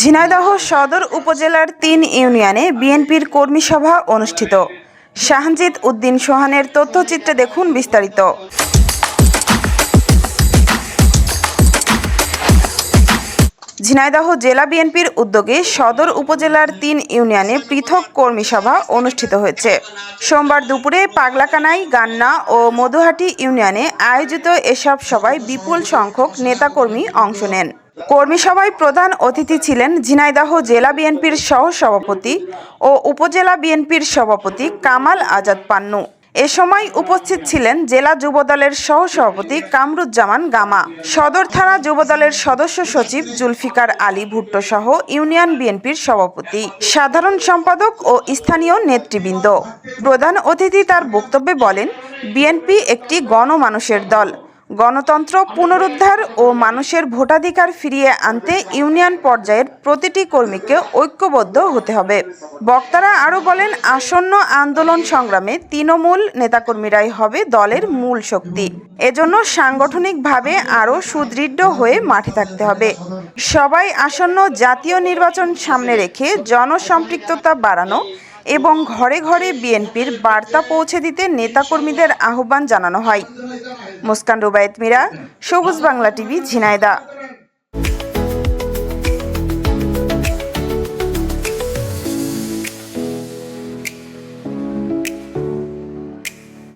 ঝিনাইদহ সদর উপজেলার তিন ইউনিয়নে বিএনপির কর্মী সভা অনুষ্ঠিত। শাহজিৎ উদ্দিন সোহানের তথ্যচিত্রে দেখুন বিস্তারিত। ঝিনাইদহ জেলা বিএনপির উদ্যোগে সদর উপজেলার তিন ইউনিয়নে পৃথক কর্মী সভা অনুষ্ঠিত হয়েছে। সোমবার দুপুরে পাগলাকানাই, গান্না ও মধুহাটি ইউনিয়নে আয়োজিত এসব সভায় বিপুল সংখ্যক নেতাকর্মী অংশ নেন। কর্মী সভায় প্রধান অতিথি ছিলেন ঝিনাইদহ জেলা বিএনপির সহ সভাপতি ও উপজেলা বিএনপির সভাপতি কামাল আজাদ পান্নু। এ সময় উপস্থিত ছিলেন জেলা যুবদলের সহ সভাপতি কামরুজ্জামান গামা, সদর থানা যুবদলের সদস্য সচিব জুলফিকার আলী ভুট্টো সহ ইউনিয়ন বিএনপির সভাপতি, সাধারণ সম্পাদক ও স্থানীয় নেতৃবৃন্দ। প্রধান অতিথি তার বক্তব্যে বলেন, বিএনপি একটি গণমানুষের দল। গণতন্ত্র পুনরুদ্ধার ও মানুষের ভোটাধিকার ফিরিয়ে আনতে ইউনিয়ন পর্যায়ের প্রতিটি কর্মীকে ঐক্যবদ্ধ হতে হবে। বক্তারা আরও বলেন, আসন্ন আন্দোলন সংগ্রামে তৃণমূল নেতাকর্মীরাই হবে দলের মূল শক্তি। এজন্য সাংগঠনিকভাবে আরও সুদৃঢ় হয়ে মাঠে থাকতে হবে। সবাই আসন্ন জাতীয় নির্বাচন সামনে রেখে জনসম্পৃক্ততা বাড়ানো এবং ঘরে ঘরে বিএনপির বার্তা পৌঁছে দিতে নেতাকর্মীদের আহ্বান জানানো হয়। মুস্কান রুবায়েত মিরা, সবুজ বাংলা টিভি ঝিনাইদা